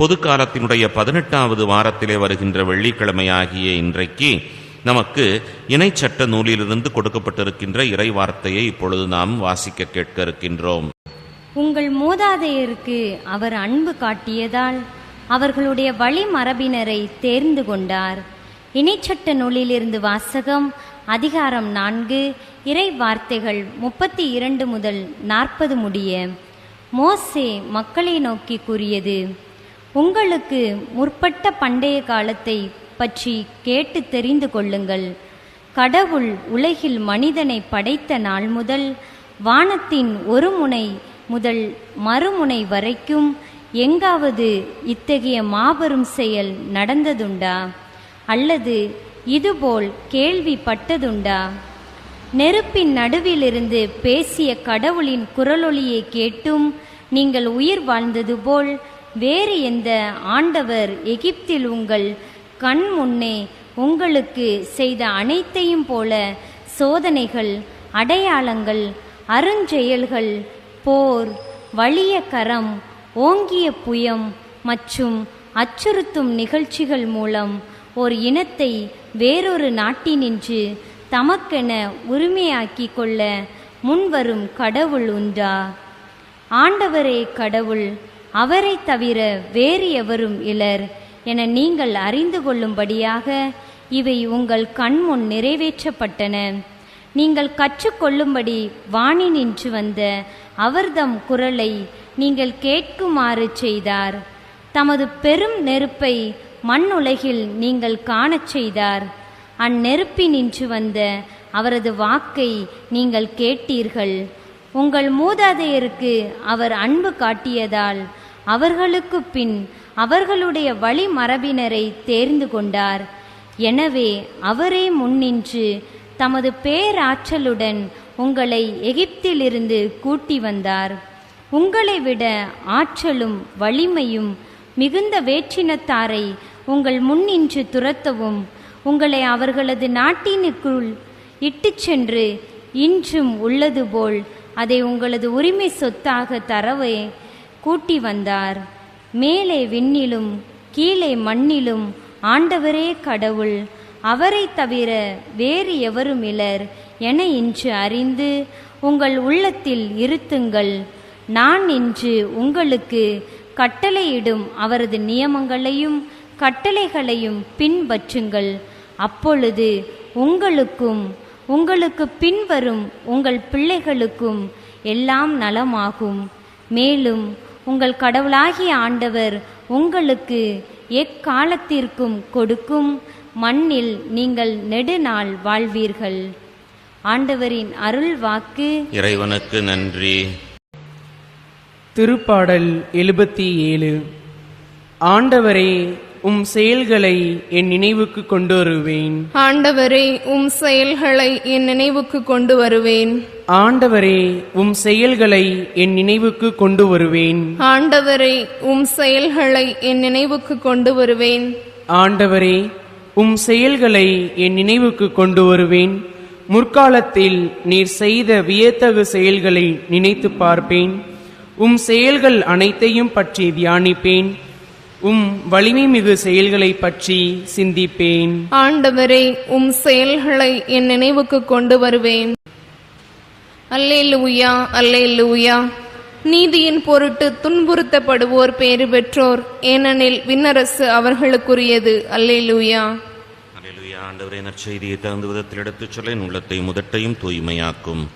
பொது காலத்தினுடைய பதினெட்டாவது வாரத்திலே வருகின்ற வெள்ளிக்கிழமையாகிய இன்றைக்கு நமக்கு இணைச்சட்ட நூலிலிருந்து கொடுக்கப்பட்டிருக்கின்ற இறை வார்த்தையை இப்பொழுது நாம் வாசிக்க கேட்க இருக்கின்றோம். உங்கள் மூதாதையருக்கு அவர் அன்பு காட்டியதால் அவர்களுடைய வழிமரபினரை தேர்ந்து கொண்டார். இணைச்சட்ட நூலிலிருந்து வாசகம் அதிகாரம் நான்கு இறை வார்த்தைகள் முப்பத்தி இரண்டு முதல் நாற்பது முடிய மோசே மக்களை நோக்கி கூறியது உங்களுக்கு முற்பட்ட பண்டைய காலத்தை பற்றி கேட்டு தெரிந்து கொள்ளுங்கள். கடவுள் உலகில் மனிதனை படைத்த நாள் முதல் வானத்தின் ஒரு முனை முதல் மறுமுனை வரைக்கும் எங்காவது இத்தகைய மாபெரும் செயல் நடந்ததுண்டா? அல்லது இதுபோல் கேள்விப்பட்டதுண்டா? நெருப்பின் நடுவிலிருந்து பேசிய கடவுளின் குரலொலியை கேட்டும் நீங்கள் உயிர் வாழ்ந்தது போல் வேறு எந்த ஆண்டவர் எகிப்தில் உங்கள் கண் முன்னே உங்களுக்கு செய்த அனைத்தையும் போல சோதனைகள் அடையாளங்கள் அருஞ்செயல்கள் போர் வலிய கரம் ஓங்கிய புயம் மற்றும் அச்சுறுத்தும் நிகழ்ச்சிகள் மூலம் ஓர் இனத்தை வேறொரு நாட்டினின்று தமக்கென உரிமையாக்கி கொள்ள முன்வரும் கடவுள் உண்டா? ஆண்டவரே கடவுள் அவரை தவிர வேறு எவரும் இலர் என நீங்கள் அறிந்து கொள்ளும்படியாக இவை உங்கள் கண்முன் நிறைவேற்றப்பட்டன. நீங்கள் கற்றுக்கொள்ளும்படி வாணி நின்று வந்த அவர்தம் குரலை நீங்கள் கேட்குமாறு செய்தார். தமது பெரும் நெருப்பை மண்ணுலகில் நீங்கள் காணச் செய்தார். அந்நெருப்பி நின்று வந்த அவரது வாக்கை நீங்கள் கேட்டீர்கள். உங்கள் மூதாதையருக்கு அவர் அன்பு காட்டியதால் அவர்களுக்கு பின் அவர்களுடைய வழிமரபினரை தேர்ந்து கொண்டார். எனவே அவரே முன்னின்று தமது பேராற்றலுடன் உங்களை எகிப்திலிருந்து கூட்டி வந்தார். உங்களை விட ஆற்றலும் வலிமையும் மிகுந்த வேற்றினத்தாரை உங்கள் முன்னின்று துரத்தவும் உங்களை அவர்களது நாட்டினுக்குள் இட்டுச் சென்று இன்றும் உள்ளது போல் அதை உங்களது உரிமை சொத்தாக தரவே கூட்டி வந்தார். மேலே விண்ணிலும் கீழே மண்ணிலும் ஆண்டவரே கடவுள் அவரை தவிர வேறு எவரும் இலர் என இன்று அறிந்து உங்கள் உள்ளத்தில் இருத்துங்கள். நான் இன்று உங்களுக்கு கட்டளையிடும் அவரது நியமங்களையும் கட்டளைகளையும் பின்பற்றுங்கள். அப்பொழுது உங்களுக்கும் உங்களுக்கு பின்வரும் உங்கள் பிள்ளைகளுக்கும் எல்லாம் நலமாகும். மேலும் உங்கள் கடவுளாகிய ஆண்டவர் உங்களுக்கு எக்காலத்திற்கும் கொடுக்கும் மண்ணில் நீங்கள் நெடுநாள் வாழ்வீர்கள். ஆண்டவரின் அருள் வாக்கு. இறைவனுக்கு நன்றி. திருப்பாடல் எழுபத்தி ஏழு ஆண்டவரே உம் செயல்களை என் நினைவுக்கு கொண்டு வருவேன். ஆண்டவரே உம் செயல்களை என் நினைவுக்கு கொண்டு வருவேன். ஆண்டவரே உம் செயல்களை என் நினைவுக்கு கொண்டு வருவேன். ஆண்டவரே உம் செயல்களை என் நினைவுக்கு கொண்டு வருவேன். ஆண்டவரே உம் செயல்களை என் நினைவுக்கு கொண்டு வருவேன். முற்காலத்தில் நீர் செய்த வியத்தகு செயல்களை நினைத்து பார்ப்பேன். உம் செயல்கள் அனைத்தையும் பற்றி தியானிப்பேன். உம் வலிமை மிகு செயல்களை பற்றி சிந்திப்பேன். ஆண்டவரே உம் செயல்களை என் நினைவுக்கு கொண்டு வருவேன். அல்லேலூயா அல்லேலூயா. நீதியின் பொருட்டு துன்புறுத்தப்படுவோர் பேறு பெற்றோர் ஏனெனில் விண்ணரசு அவர்களுக்குரியது. அல்லேலூயா. அல்லேலூயா ஆண்டவரே நற்செய்தியை தகுந்த விதத்தில் எடுத்துச் சொல்ல உள்ளத்தையும் முதட்டையும் தூய்மையாக்கும்.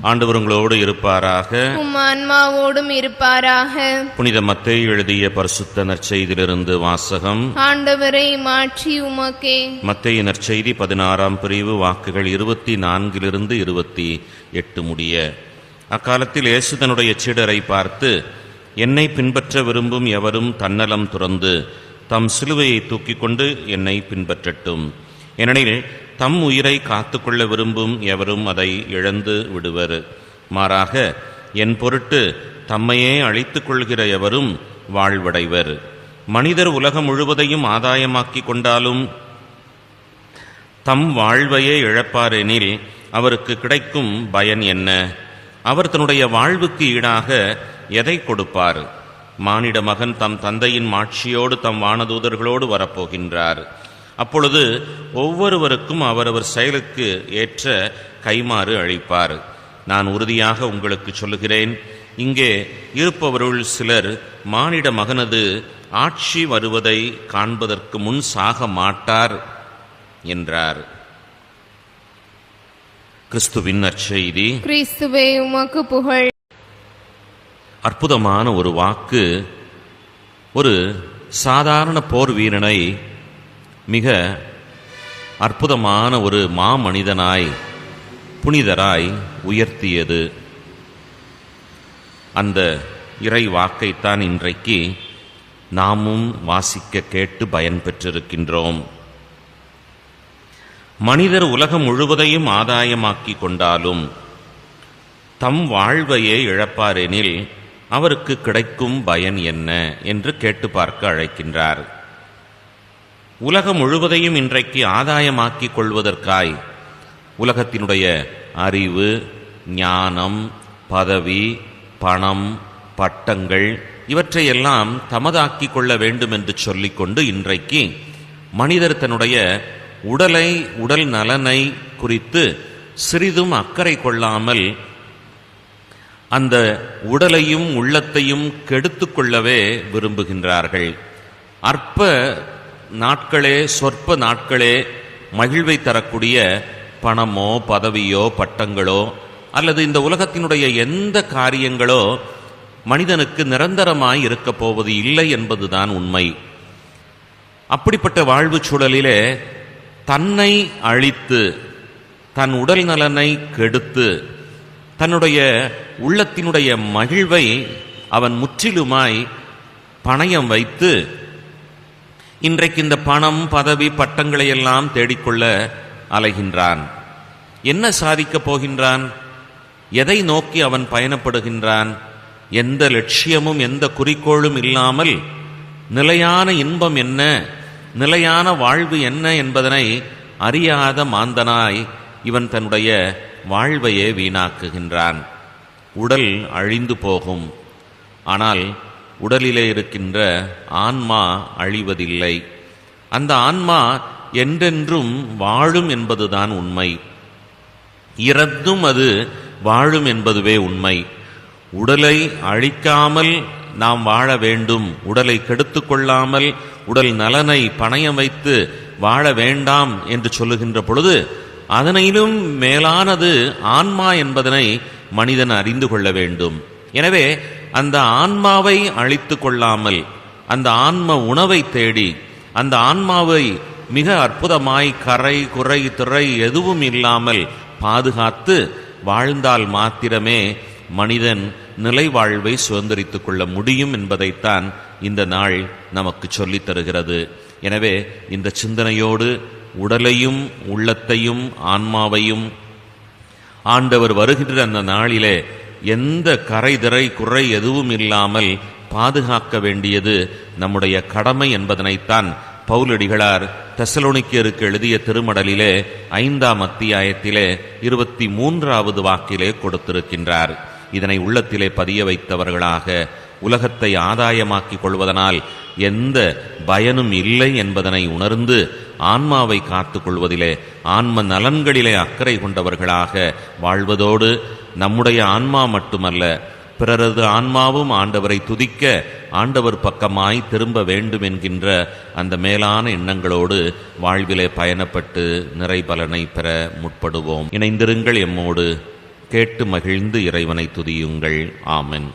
ஆண்டவர் உங்களோடு இருப்பாராக. உம் ஆன்மாவோடும் இருப்பாராக. புனித மத்தேயு எழுதிய பரிசுத்த நற்செய்தியிலிருந்து வாசகம். ஆண்டவரை மாற்றி உமக்கே. மத்தேயு நற்செய்தி பதினாறாம் பிரிவு வாக்குகள் இருபத்தி நான்கிலிருந்து இருபத்தி எட்டு முடிய. அக்காலத்தில் இயேசு தன்னுடைய சீடரை பார்த்து என்னை பின்பற்ற விரும்பும் எவரும் தன்னலம் துறந்து தம் சிலுவையை தூக்கிக் கொண்டு என்னை பின்பற்றட்டும். ஏனெனில் தம் உயிரை காத்துக்கொள்ள விரும்பும் எவரும் அதை இழந்து விடுவர். மாறாக என் பொருட்டு தம்மையே அழித்துக் கொள்கிற எவரும் வாழ்வடைவர். மனிதர் உலகம் முழுவதையும் ஆதாயமாக்கிக் கொண்டாலும் தம் வாழ்வையே இழப்பாரெனில் அவருக்கு கிடைக்கும் பயன் என்ன? அவர் தன்னுடைய வாழ்வுக்கு ஈடாக எதை கொடுப்பார்? மானிட மகன் தம் தந்தையின் மாட்சியோடு தம் வானதூதர்களோடு வரப்போகின்றார். அப்பொழுது ஒவ்வொருவருக்கும் அவரவர் செயலுக்கு ஏற்ற கைமாறு அளிப்பார். நான் உறுதியாக உங்களுக்கு சொல்லுகிறேன். இங்கே இருப்பவருள் சிலர் மானிட மகனது ஆட்சி வருவதை காண்பதற்கு முன் சாக மாட்டார் என்றார். கிறிஸ்துவின் நற்செய்தி. கிறிஸ்துவே உமக்கு புகழ். அற்புதமான ஒரு வாக்கு. ஒரு சாதாரண போர் வீரனை மிக அற்புதமான ஒரு மாமனிதனாய் புனிதராய் உயர்த்தியது. அந்த இறை வாக்கைத்தான் இன்றைக்கு நாமும் வாசிக்க கேட்டு பயன் பெற்றிருக்கின்றோம். மனிதர் உலகம் முழுவதையும் ஆதாயமாக்கிக் கொண்டாலும் தம் வாழ்வையே இழப்பாரெனில் அவருக்கு கிடைக்கும் பயன் என்ன என்று கேட்டு பார்க்க அழைக்கின்றார். உலகம் முழுவதையும் இன்றைக்கு ஆதாயமாக்கிக் கொள்வதற்காய் உலகத்தினுடைய அறிவு ஞானம் பதவி பணம் பட்டங்கள் இவற்றையெல்லாம் தமதாக்கி கொள்ள வேண்டும் என்று சொல்லிக்கொண்டு இன்றைக்கு மனிதர் தன்னுடைய உடலை உடல் நலனை குறித்து சிறிதும் அக்கறை கொள்ளாமல் அந்த உடலையும் உள்ளத்தையும் கெடுத்து கொள்ளவே விரும்புகின்றார்கள். அற்ப நாட்களே சொற்ப நாட்களே மகிழ்வை தரக்கூடிய பணமோ பதவியோ பட்டங்களோ அல்லது இந்த உலகத்தினுடைய எந்த காரியங்களோ மனிதனுக்கு நிரந்தரமாய் இருக்கப் போவது இல்லை என்பதுதான் உண்மை. அப்படிப்பட்ட வாழ்வு சூழலிலே தன்னை அழித்து தன் உடல் நலனை கெடுத்து தன்னுடைய உள்ளத்தினுடைய மகிழ்வை அவன் முற்றிலுமாய் பணயம் வைத்து இன்றைக்கு இந்த பணம் பதவி பட்டங்களை எல்லாம் தேடிக்கொள்ள அலைகின்றான். என்ன சாதிக்கப் போகின்றான்? எதை நோக்கி அவன் பயணப்படுகின்றான்? எந்த லட்சியமும் எந்த குறிக்கோளும் இல்லாமல் நிலையான இன்பம் என்ன? நிலையான வாழ்வு என்ன என்பதனை அறியாத மாந்தனாய் இவன் தன்னுடைய வாழ்வையே வீணாக்குகின்றான். உடல் அழிந்து போகும். ஆனால் உடலிலே இருக்கின்ற ஆன்மா அழிவதில்லை. அந்த ஆன்மா என்றென்றும் வாழும் என்பதுதான் உண்மை. இறந்தும் அது வாழும் என்பதுவே உண்மை. உடலை அழிக்காமல் நாம் வாழ வேண்டும். உடலை கெடுத்து கொள்ளாமல் உடல் நலனை பணயம் வைத்து வாழ வேண்டாம் என்று சொல்லுகின்ற பொழுது அதனிலும் மேலானது ஆன்மா என்பதனை மனிதன் அறிந்து கொள்ள வேண்டும். எனவே அந்த ஆன்மாவை அழித்து கொள்ளாமல் அந்த ஆன்ம உணவை தேடி அந்த ஆன்மாவை மிக அற்புதமாய் கரை குறை திரை எதுவும் இல்லாமல் பாதுகாத்து வாழ்ந்தால் மாத்திரமே மனிதன் நிலை வாழ்வை சுதந்திரித்துக் கொள்ள முடியும் என்பதைத்தான் இந்த நாள் நமக்கு சொல்லித் தருகிறது. எனவே இந்த சிந்தனையோடு உடலையும் உள்ளத்தையும் ஆன்மாவையும் ஆண்டவர் வருகின்ற அந்த நாளிலே எந்த கரைதிரை குறை எதுவும் இல்லாமல் பாதுகாக்க வேண்டியது நம்முடைய கடமை என்பதனைத்தான் பவுலடிகளார் தெசலோனிக்கியருக்கு எழுதிய திருமடலிலே ஐந்தாம் அத்தியாயத்திலே இருபத்தி மூன்றாவது வாக்கிலே கொடுத்திருக்கின்றார். இதனை உள்ளத்திலே பதிய வைத்தவர்களாக உலகத்தை ஆதாயமாக்கிக் கொள்வதனால் எந்த பயனும் இல்லை என்பதனை உணர்ந்து ஆன்மாவை காத்துக் கொள்வதிலே ஆன்ம நலன்களிலே அக்கறை கொண்டவர்களாக வாழ்வதோடு நம்முடைய ஆன்மா மட்டுமல்ல பிறரது ஆன்மாவும் ஆண்டவரை துதிக்க ஆண்டவர் பக்கமாய் திரும்ப வேண்டும் என்கின்ற அந்த மேலான எண்ணங்களோடு வாழ்விலே பயணப்பட்டு நிறைபலனை பெற முற்படுவோம். இணைந்திருங்கள் எம்மோடு கேட்டு மகிழ்ந்து இறைவனை துதியுங்கள். ஆமென்.